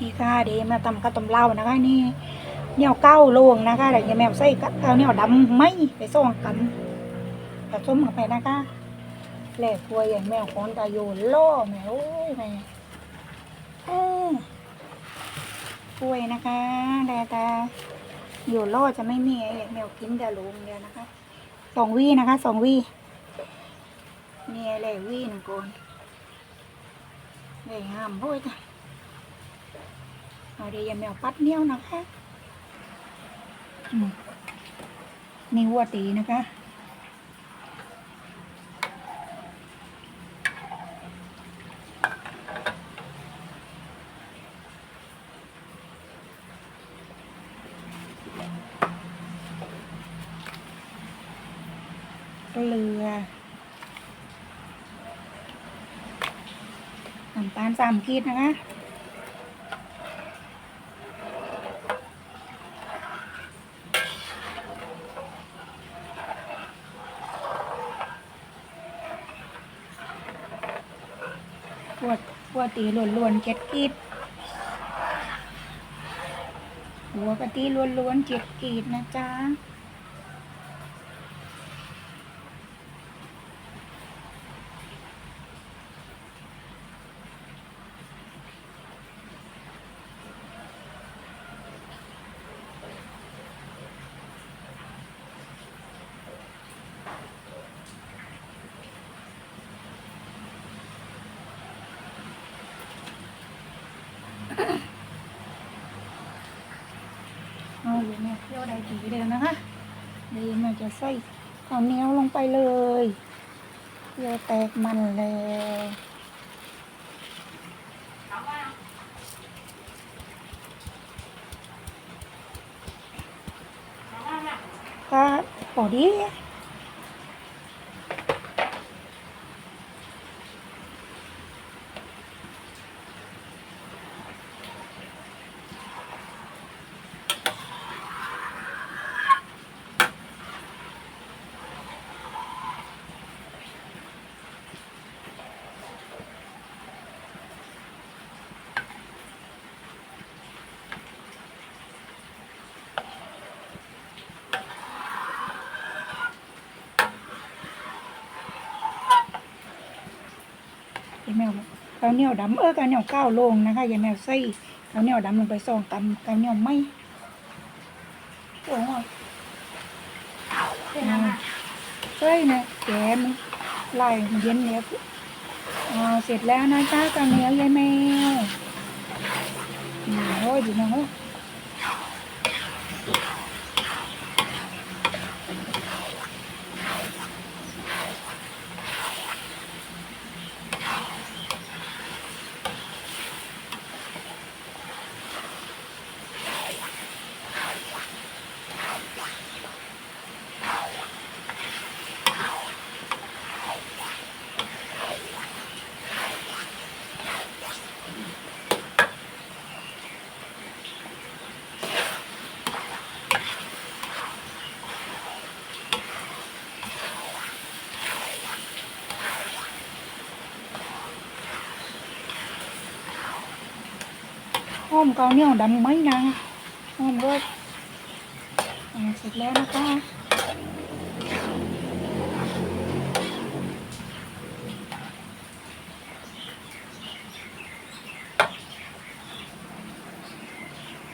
นี่ค่ะเดี๋ยวมาทำข้าวต้มเหล้านะคะนี่เนียวเก้าโลงนะคะเดี๋ยวแมวใส่ข้าวเนียวดำไม่ไปส่งกันผสมกันไปนะคะแหลกครัวอย่างแมวคอนตาโยนล่อแมวโอ้ยแม่เออป่วยนะคะแต่ตาอยู่ล่อจะไม่มีไอ้แมวกินแต่ลุงเดียวนะคะสองวีนะคะสองวีนี่แหละวีหนึ่งคนเลยห้ามโอ้ยจ้ะ เอาเดี๋ยวย่าแมวปัดเนี้ยวนะคะมนี่วัวตีนะคะเกลือน้ำตาลสามขีดนะคะ ปวดปวดตีล้วนๆเจ็ดกีดหัวกะตีล้วนๆเจ็ดกีดนะจ๊ะ เอาอยู่เนี่ยเที่ยวไดดีเดียวนะคะดีมันจะใส่ข้าวเหนียวลงไปเลยเพื่อแตกมันเลยก็พอดี ยายแมวข้าวเหนียวดำเออข้าวเหนียวก้าวโลงนะคะยายแมวใส่ข้าวเหนียวดำลงไปซองตำข้าวเหนียวไหมโอ้ยใช่นะแกมไล่มันเย็นแล้วอ่าเสร็จแล้วนะจ้าข้าวเหนียวยายแมวนี่โอ้ยดีนะเฮ้ หอมข้าวเหนียวดำไหมนะหอมด้วยอ่าเสร็จแล้วนะคะ